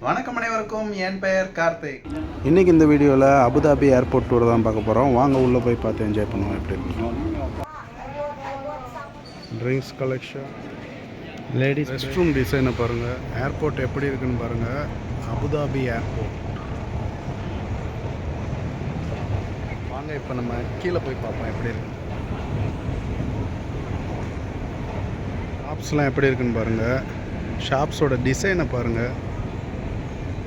வணக்கம் அனைவருக்கும் என் பெயர் கார்த்திக். இன்றைக்கி இந்த வீடியோவில் அபுதாபி ஏர்போர்ட் டூர் தான் பார்க்க போகிறோம் வாங்க உள்ளே போய் பார்த்து என்ஜாய் பண்ணுவோம் எப்படி drinks collection ladies rest room டிசைனை பாருங்கள் ஏர்போர்ட் எப்படி இருக்குன்னு பாருங்கள் அபுதாபி ஏர்போர்ட் வாங்க இப்போ நம்ம கீழே போய் பார்ப்போம் எப்படி இருக்கு. ஷாப்ஸ்லாம் எப்படி இருக்குன்னு பாருங்கள் ஷாப்ஸோட டிசைனை பாருங்கள்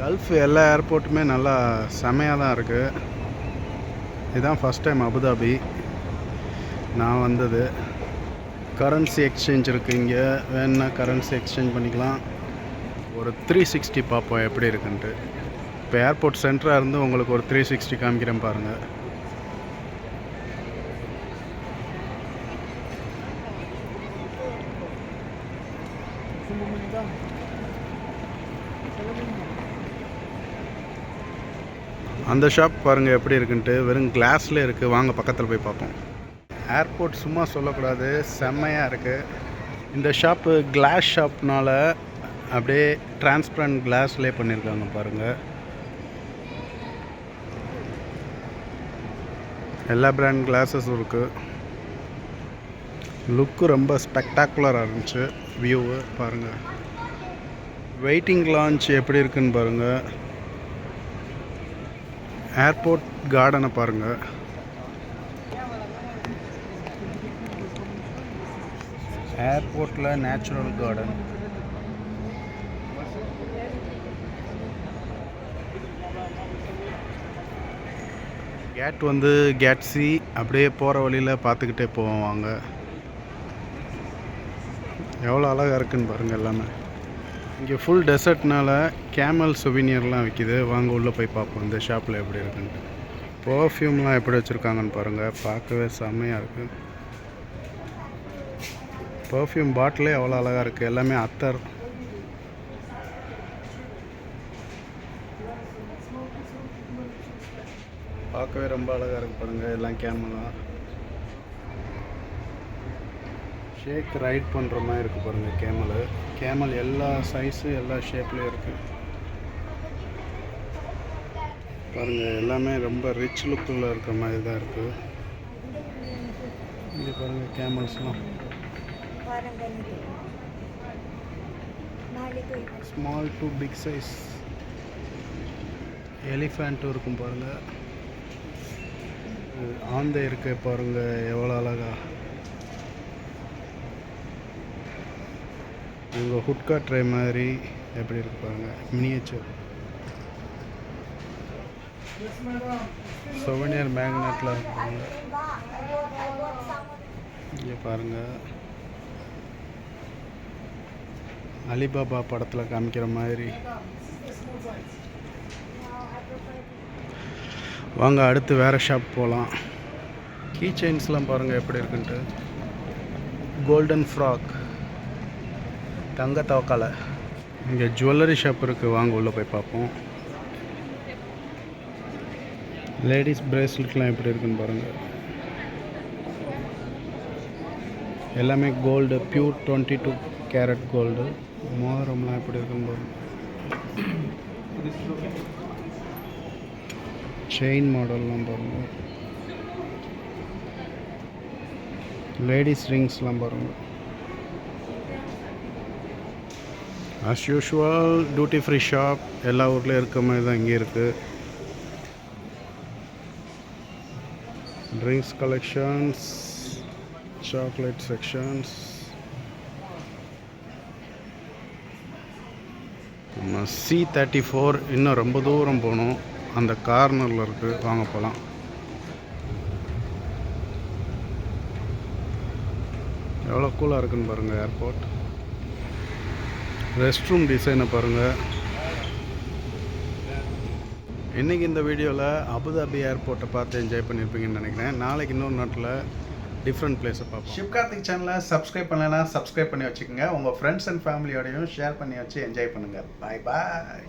கல்ஃப் எல்லா ஏர்போர்ட்டுமே நல்லா செமையாக தான் இருக்குது இதுதான் ஃபஸ்ட் டைம் அபுதாபி. நான் வந்தது. கரன்சி எக்ஸ்சேஞ்ச் இருக்குது இங்கே. வேணுன்னா கரன்சி எக்ஸ்சேஞ்ச் பண்ணிக்கலாம். ஒரு த்ரீ சிக்ஸ்டி பார்ப்போம் எப்படி இருக்குன்ட்டு. இப்போ ஏர்போர்ட் சென்டராக இருந்து உங்களுக்கு ஒரு த்ரீ சிக்ஸ்டி காமிக்கிறேன் பாருங்கள் அந்த ஷாப் பாருங்கள் எப்படி இருக்குன்ட்டு வெறும் கிளாஸில் இருக்குது வாங்க பக்கத்தில் போய் பார்ப்போம். ஏர்போர்ட் சும்மா சொல்லக்கூடாது செம்மையாக இருக்குது இந்த ஷாப்பு கிளாஸ் ஷாப்னால் அப்படியே டிரான்ஸ்பரண்ட் கிளாஸ்லேயே பண்ணியிருக்காங்க பாருங்கள் எல்லா பிராண்ட் கிளாஸஸும் இருக்குது லுக்கு ரொம்ப ஸ்பெக்டாக்குலராக இருந்துச்சு. வியூவு பாருங்கள் வெயிட்டிங் லான்ச் எப்படி இருக்குன்னு பாருங்கள் ஏர்போர்ட் கார்டனை பாருங்கள் ஏர்போர்ட்டில் நேச்சுரல் கார்டன். கேட் வந்து கேட்ஸி அப்படியே போகிற வழியில் பார்த்துக்கிட்டே போவாங்க எவ்வளோ அழகாக இருக்குன்னு பாருங்கள் எல்லாமே. இங்கே ஃபுல் டெசர்ட்னால கேமல் சுவினியர்லாம் விற்கிது வாங்க உள்ளே போய் பார்ப்போம். இந்த ஷாப்பில் எப்படி இருக்குன்ட்டு. பர்ஃப்யூம்லாம் எப்படி வச்சுருக்காங்கன்னு பாருங்கள் பார்க்கவே செம்மையாக இருக்குது பர்ஃப்யூம் பாட்டிலே எவ்வளோ அழகாக இருக்குது எல்லாமே அத்தர். பார்க்கவே ரொம்ப அழகாக இருக்கு பாருங்கள் எல்லாம் கேமலாம் ஷேக் ரைட் பண்ணுற மாதிரி இருக்குது பாருங்கள் கேமலு. கேமல் எல்லா சைஸு எல்லா ஷேப்லேயும் இருக்குது பாருங்கள் எல்லாமே ரொம்ப ரிச் லுக்கில் இருக்கிற மாதிரி தான் இருக்குது இங்கே பாருங்கள் கேமல்ஸ்லாம். ஸ்மால் டு பிக் சைஸ் எலிஃபேண்ட்டும் இருக்கும் பாருங்கள் ஆந்தை இருக்கு பாருங்கள் எவ்வளோ அழகா. இவங்க ஹுட்கா ட்ரை மாதிரி எப்படி இருக்கு பாருங்கள் மினியேச்சர் சொவனியர் மேக்னெட்டில் இருப்பாங்க இங்கே பாருங்கள் அலிபாபா படத்தில் காமிக்கிற மாதிரி. வாங்க அடுத்து வேறு ஷாப் போகலாம் கீ செயின்ஸ்லாம் பாருங்கள் எப்படி இருக்குன்ட்டு. கோல்டன் ஃப்ராக் தங்க தவக்கால. இங்கே ஜுவல்லரி ஷாப் இருக்குது வாங்க உள்ளே போய் பார்ப்போம். லேடிஸ் பிரேஸ்லெட்லாம் எப்படி இருக்குன்னு பாருங்கள் எல்லாமே gold pure twenty two carat gold மோதிரம்லாம் எப்படி இருக்குன்னு பாருங்கள் செயின் மாடல்லாம் பாருங்கள் லேடிஸ் ரிங்ஸ்லாம் பாருங்கள் as usual duty free shop எல்லா ஊர்லேயும் இருக்க மாதிரி தான் இங்கே இருக்குது ட்ரிங்க்ஸ் கலெக்ஷன்ஸ் சாக்லேட் செக்ஷன்ஸ் நம்ம சி தேர்ட்டி ஃபோர் இன்னும் ரொம்ப தூரம் போகணும். அந்த கார்னரில் இருக்குது வாங்க போகலாம் எவ்வளோ கூலாக இருக்குன்னு பாருங்கள் ஏர்போர்ட் ரெஸ்ட் ரூம் டிசைனை பாருங்கள் இன்றைக்கி இந்த வீடியோவில் அபுதாபி ஏர்போர்ட்டை பார்த்து என்ஜாய் பண்ணியிருப்பீங்கன்னு நினைக்கிறேன். நாளைக்கு இன்னொரு நாட்டில் டிஃப்ரெண்ட் பிளேஸை பார்ப்போம். ஷிப்கார்த்திக் சேனலை சப்ஸ்கிரைப் பண்ணலைன்னா சப்ஸ்கிரைப் பண்ணி வச்சுக்கோங்க. உங்கள் ஃப்ரெண்ட்ஸ் அண்ட் ஃபேமிலியோடையும் ஷேர் பண்ணி வச்சு என்ஜாய் பண்ணுங்கள் பாய் பாய்